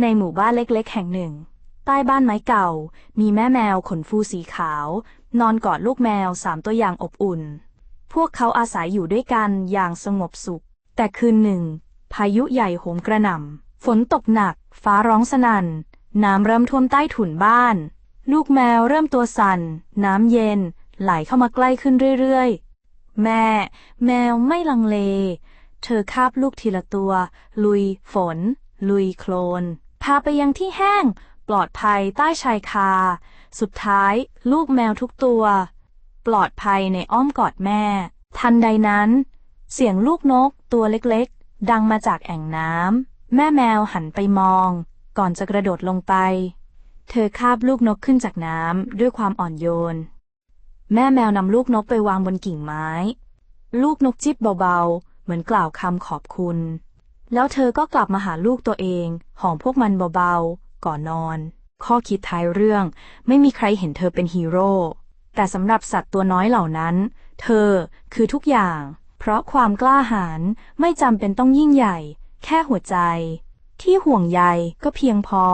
ในหมู่บ้านเล็กๆ แห่งหนึ่ง ใต้บ้านไม้เก่า มีแม่แมวขนฟูสีขาว นอนกอดลูกแมวสามตัวอย่างอบอุ่น พวกเขาอาศัยอยู่ด้วยกันอย่างสงบสุข แต่คืนหนึ่ง พายุใหญ่โหมกระหน่ำฝนตกหนัก ฟ้าร้องสนั่น น้ำเริ่มท่วมใต้ถุนบ้าน ลูกแมวเริ่มตัวสั่น น้ำเย็น ไหลเข้ามาใกล้ขึ้นเรื่อยๆ แม่ แมวไม่ลังเล เธอคาบลูกทีละตัว ลุยฝน ลุยโคลน พาไปยังที่แห้ง ปลอดภัยใต้ชายคา สุดท้าย ลูกแมวทุกตัว ปลอดภัยในอ้อมกอดแม่ ทันใดนั้น เสียงลูกนกตัวเล็กๆ ดังมาจากแอ่งน้ำ แม่แมวหันไปมอง ก่อนจะกระโดดลงไป เธอคาบลูกนกขึ้นจากน้ำด้วยความอ่อนโยน แม่แมวนำลูกนกไปวางบนกิ่งไม้ ลูกนกจิบเบาๆ เหมือนกล่าวคำขอบคุณ แล้วเธอก็กลับมาหาลูกตัวเองหอมพวกมันเบาๆ ก่อนนอน ข้อคิดท้ายเรื่อง ไม่มีใครเห็นเธอเป็นฮีโร่ แต่สำหรับสัตว์ตัวน้อยเหล่านั้น เธอคือทุกอย่าง เพราะความกล้าหาญไม่จำเป็นต้องยิ่งใหญ่ แค่หัวใจ ที่ห่วงใยก็เพียงพอ